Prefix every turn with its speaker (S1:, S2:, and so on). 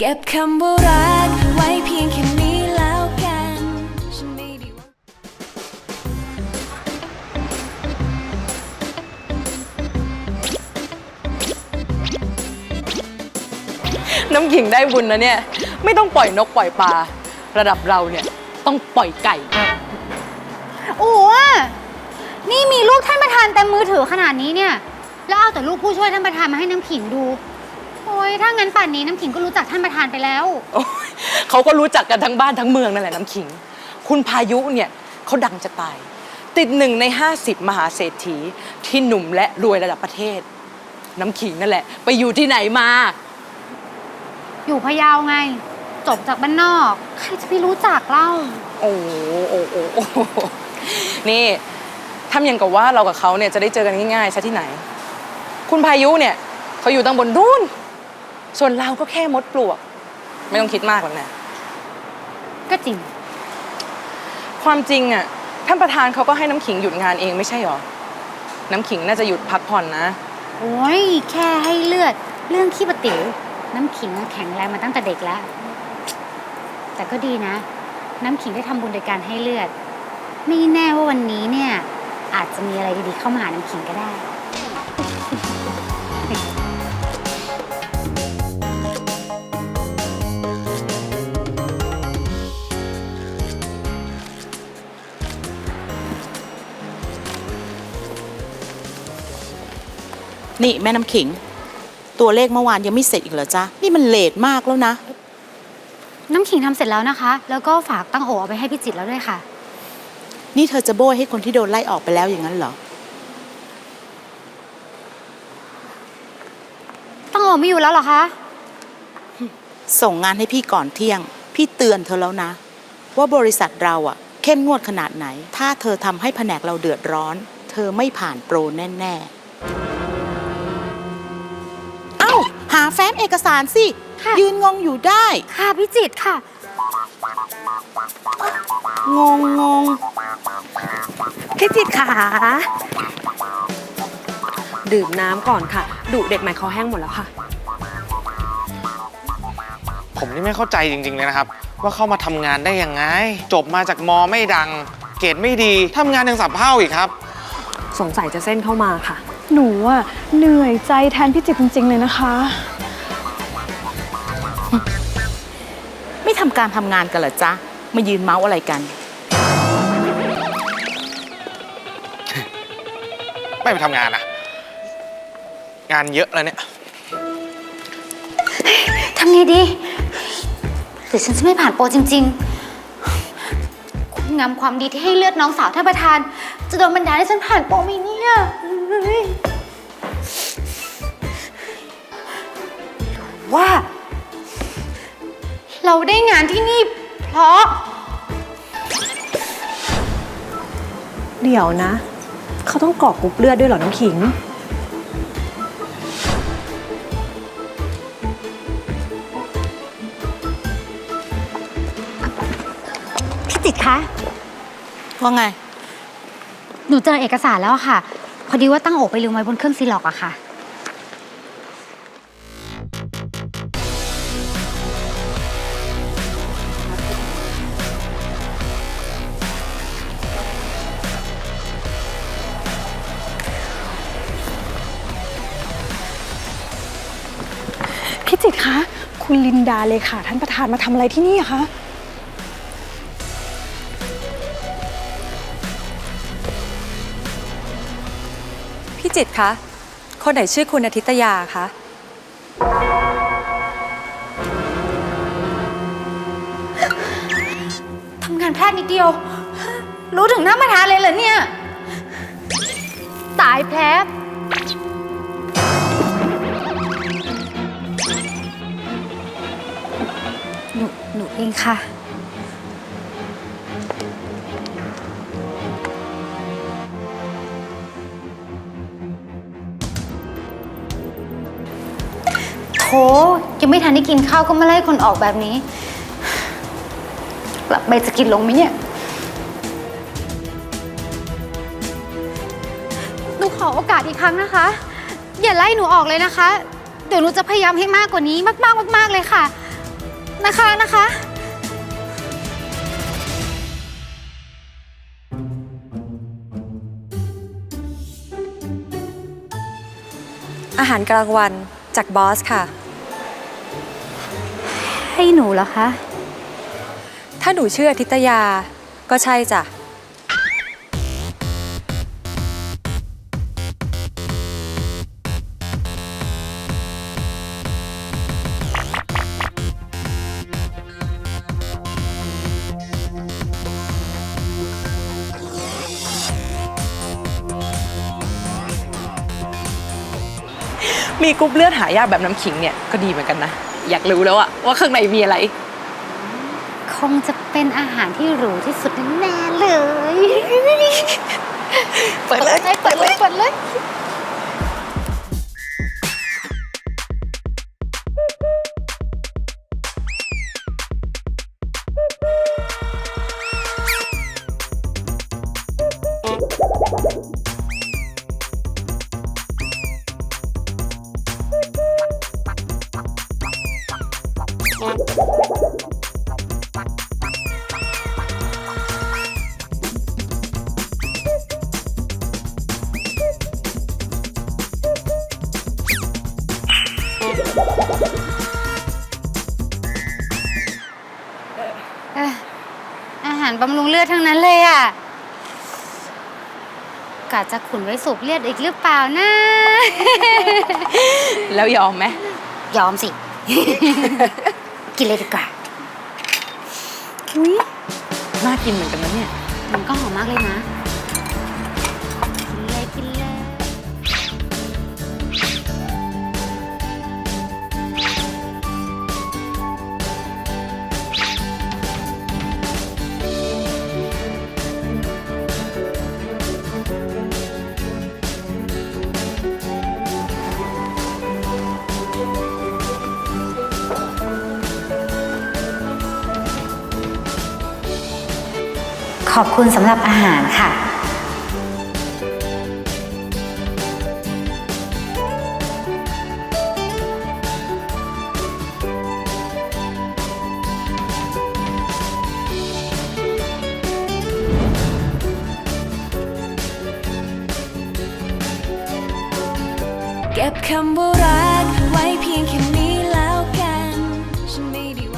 S1: เก็บคำว่ารักไว้เพียงแค่นี้แล้วกันฉันไม่ได้หวัง
S2: น้ำขิงได้บุญนะเนี่ย ไม่ต้องปล่อยนกปล่อยปลา ระดับเราเนี่ย ต้องปล่อยไก่
S3: อู๋อะนี่มีลูกท่านประธานเต็มมือถือขนาดนี้เนี่ย แล้วเอาแต่ลูกผู้ช่วยท่านประธานมาให้น้ำขิงดู ยถ้างั้นป่านนี้น้ำขิงก็รู้จักท่านประธานไปแล้ว
S2: โอ๊ยเขาก็รู้จักกันทั้งบ้านทั้งเมืองนั่นแหละน้ำขิง คุณพายุเนี่ยเขาดังจะตาย ติดหนึ่งใน 50 มหาเศรษฐีที่หนุ่มและรวยระดับประเทศ น้ำขิงนั่นแหละ ไปอยู่ที่ไหนมา
S3: อยู่พะเยาไง จบจากบ้านนอก ใครจะไปรู้จักเล่า
S2: โอ้โหโอ้โหโอ้โหนี่ทำอย่างกับว่าเรากับเขาเนี่ยจะได้เจอกันง่ายๆซะที่ไหน คุณพายุเนี่ยเขาอยู่ตั้งบนนู่น ส่วนเราก็แค่มดปลวก ไม่ต้องคิดมากหรอกนะ
S3: ก็จริง
S2: ความจริงอะท่านประธานเขาก็ให้น้ำขิงหยุดงานเองไม่ใช่หรอ น้ำขิงน่าจะหยุดพักผ่อนนะ
S3: โอ้ยแค่ให้เลือด เรื่องขี้ปะติ๋วน้ำขิงแข็งแรงมาตั้งแต่เด็กแล้ว แต่ก็ดีนะ น้ำขิงได้ทำบุญโดยการให้เลือด ไม่แน่ว่าวันนี้เนี่ย อาจจะมีอะไรดีๆเข้ามาหาน้ำขิงก็ได้
S4: นี่แม่น้ำขิง ตัวเลขเมื่อวานยังไม่เสร็จอีกเหรอจ๊ะ นี่มันเลทมากแล้วนะ
S3: น้ำขิงทำเสร็จแล้วนะคะ แล้วก็ฝากตั้งโอเอาไปให้พี่จิตรแล้วด้วยค่ะ
S4: นี่เธอจะโบยให้คนที่โดนไล่ออกไปแล้วอย่างนั้นเหรอ
S3: ตั้งโอไม่อยู่แล้วเหรอคะ
S4: ส่งงานให้พี่ก่อนเที่ยง พี่เตือนเธอแล้วนะ ว่าบริษัทเราอะเข้มงวดขนาดไหน ถ้าเธอทำให้แผนกเราเดือดร้อน เธอไม่ผ่านโปรแน่ ๆ แฟ้มเอกสารสิ
S3: ค่ะ
S4: ยืนงงอยู่ได้
S3: ค่ะพี่จิตรค่ะ
S4: งงงง
S5: พี่จิตรขาดื่มน้ำก่อนค่ะดุเด็กใหม่คอแห้งหมดแล้วค่ะ
S6: ผมนี่ไม่เข้าใจจริง ๆ เลยนะครับ ว่าเข้ามาทำงานได้ยังไง จบมาจากมอไม่ดัง เกรดไม่ดีทำงานยังสับเผ่าอีกครับ
S5: สงสัยจะเส้นเข้ามาค่ะ
S7: หนูอะเหนื่อยใจแทนพี่จิตรจริง ๆ เลยนะคะ
S4: ไม่ทำการทำงานกันเหรอจ๊ะ มายืนเมาส์อะไรกัน
S6: ไม่ไปทำงานนะ งานเยอะแล้วเนี่ย
S3: ทำไงดีหรือฉันจะไม่ผ่านโปรจริง ๆ คุณงามความดีที่ให้เลือดน้องสาวท่านประธาน จะโดนบันดาลให้ฉันผ่านโปรไหมเนี่ยเฮ้ย ได้งานที่นี่เพราะ
S5: เดี๋ยวนะ เขาต้องกรอกกรุ๊ปเลือดด้วยเหรอน้ำขิง
S3: พี่จิตรคะ
S4: ว่าไง
S3: หนูเจอเอกสารแล้วอะค่ะ พอดีว่าตั้งโอกไปลืมไว้บนเครื่องซีล็อกอะค่ะ
S7: พี่จิตรคะ คุณลินดาเลยค่ะ ท่านประธานมาทำอะไรที่นี่อะคะ
S8: พี่จิตรคะ คนไหนชื่อคุณอาทิตยาคะ
S3: ทำงานพลาดนิดเดียว รู้ถึงหน้าประธานเลยเหรอเนี่ย ตายแพ้หนู ค่ะ โถยังไม่ทันได้กินข้าวก็มาไล่คนออกแบบนี้ กลับไปจะกินลงไหมเนี่ย หนูขอโอกาสอีกครั้งนะคะ อย่าไล่หนูออกเลยนะคะ เดี๋ยวหนูจะพยายามให้มากกว่านี้มากๆมากๆเลยค่ะ นะคะนะคะ
S8: อาหารกลางวันจากบอสค่ะ
S3: ให้หนูเหรอคะ
S8: ถ้าหนูชื่ออาทิตยาก็ใช่จ้ะ
S2: มีกรุ๊ปเลือดหายากแบบน้ำขิงเนี่ยก็ดีเหมือนกันนะ อยากรู้แล้วอะว่าข้างในมีอะไร
S3: คงจะเป็นอาหารที่หรูที่สุดแน่ๆเลย
S2: เปิดเลย
S3: เปิดเลย เปิดเลยาหารบำรุงเลือดทั้งนั้นเลยอะกะจะขุนไว้สูบเลือดอีกหรือเปล่านะ
S2: แล้วยอมไหม
S3: ยอมสิ กินเลยดีกว่า
S2: อุ้ยน่ากินเหมือนกันนะเนี่ย
S3: มันก็หอมมากเลยนะ ขอบคุณสำหรับอาหารค่ะ
S1: เก็บคำว่า